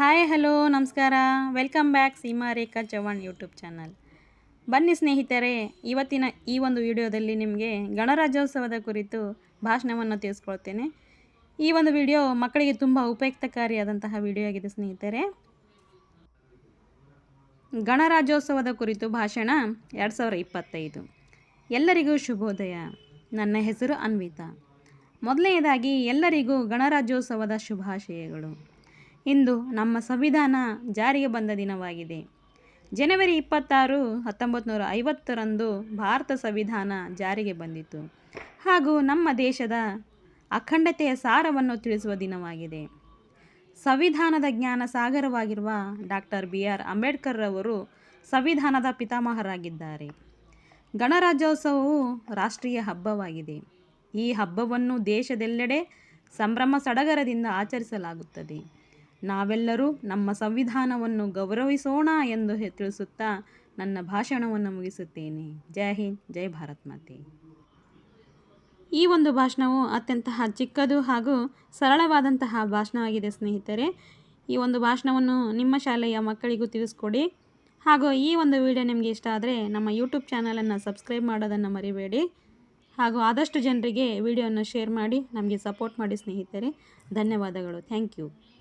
Hi, hello, ನಮಸ್ಕಾರ. Welcome back Seema Rekha Chavan YouTube channel. ಬನ್ನಿ ಸ್ನೇಹಿತರೆ, ಇವತ್ತಿನ ಈ ಒಂದು ವಿಡಿಯೋದಲ್ಲಿ ನಿಮಗೆ ಗಣರಾಜ್ಯೋತ್ಸವದ ಕುರಿತು ಭಾಷಣವನ್ನು ತಿಳಿಸ್ಕೊಳ್ತೇನೆ. ಈ ಒಂದು ವಿಡಿಯೋ ಮಕ್ಕಳಿಗೆ ತುಂಬ ಉಪಯುಕ್ತಕಾರಿಯಾದಂತಹ ವಿಡಿಯೋ ಆಗಿದೆ ಸ್ನೇಹಿತರೆ. ಗಣರಾಜ್ಯೋತ್ಸವದ ಕುರಿತು ಭಾಷಣ ಎರಡು ಸಾವಿರ ಇಪ್ಪತ್ತೈದು. ಎಲ್ಲರಿಗೂ ಶುಭೋದಯ. ನನ್ನ ಹೆಸರು ಅನ್ವಿತಾ. ಮೊದಲನೆಯದಾಗಿ ಎಲ್ಲರಿಗೂ ಗಣರಾಜ್ಯೋತ್ಸವದ ಶುಭಾಶಯಗಳು. ಇಂದು ನಮ್ಮ ಸಂವಿಧಾನ ಜಾರಿಗೆ ಬಂದ ದಿನವಾಗಿದೆ. ಜನವರಿ ಇಪ್ಪತ್ತಾರು ಹತ್ತೊಂಬತ್ತು ನೂರ ಐವತ್ತರಂದು ಭಾರತ ಸಂವಿಧಾನ ಜಾರಿಗೆ ಬಂದಿತು ಹಾಗೂ ನಮ್ಮ ದೇಶದ ಅಖಂಡತೆಯ ಸಾರವನ್ನು ತಿಳಿಸುವ ದಿನವಾಗಿದೆ. ಸಂವಿಧಾನದ ಜ್ಞಾನ ಸಾಗರವಾಗಿರುವ ಡಾಕ್ಟರ್ ಬಿ ಆರ್ ಅಂಬೇಡ್ಕರ್ ರವರು ಸಂವಿಧಾನದ ಪಿತಾಮಹರಾಗಿದ್ದಾರೆ. ಗಣರಾಜ್ಯೋತ್ಸವವು ರಾಷ್ಟ್ರೀಯ ಹಬ್ಬವಾಗಿದೆ. ಈ ಹಬ್ಬವನ್ನು ದೇಶದೆಲ್ಲೆಡೆ ಸಂಭ್ರಮ ಸಡಗರದಿಂದ ಆಚರಿಸಲಾಗುತ್ತದೆ. ನಾವೆಲ್ಲರೂ ನಮ್ಮ ಸಂವಿಧಾನವನ್ನು ಗೌರವಿಸೋಣ ಎಂದು ತಿಳಿಸುತ್ತಾ ನನ್ನ ಭಾಷಣವನ್ನು ಮುಗಿಸುತ್ತೇನೆ. ಜೈ ಹಿಂದ್, ಜೈ ಭಾರತ್ ಮಾತೆ. ಈ ಒಂದು ಭಾಷಣವು ಅತ್ಯಂತ ಚಿಕ್ಕದು ಹಾಗೂ ಸರಳವಾದಂತಹ ಭಾಷಣವಾಗಿದೆ ಸ್ನೇಹಿತರೆ. ಈ ಒಂದು ಭಾಷಣವನ್ನು ನಿಮ್ಮ ಶಾಲೆಯ ಮಕ್ಕಳಿಗೂ ತಿಳಿಸ್ಕೊಡಿ. ಹಾಗೂ ಈ ಒಂದು ವಿಡಿಯೋ ನಿಮಗೆ ಇಷ್ಟ ಆದರೆ ನಮ್ಮ ಯೂಟ್ಯೂಬ್ ಚಾನಲನ್ನು ಸಬ್ಸ್ಕ್ರೈಬ್ ಮಾಡೋದನ್ನು ಮರಿಬೇಡಿ. ಹಾಗೂ ಆದಷ್ಟು ಜನರಿಗೆ ವಿಡಿಯೋವನ್ನು ಶೇರ್ ಮಾಡಿ, ನಮಗೆ ಸಪೋರ್ಟ್ ಮಾಡಿ ಸ್ನೇಹಿತರೆ. ಧನ್ಯವಾದಗಳು. Thank you.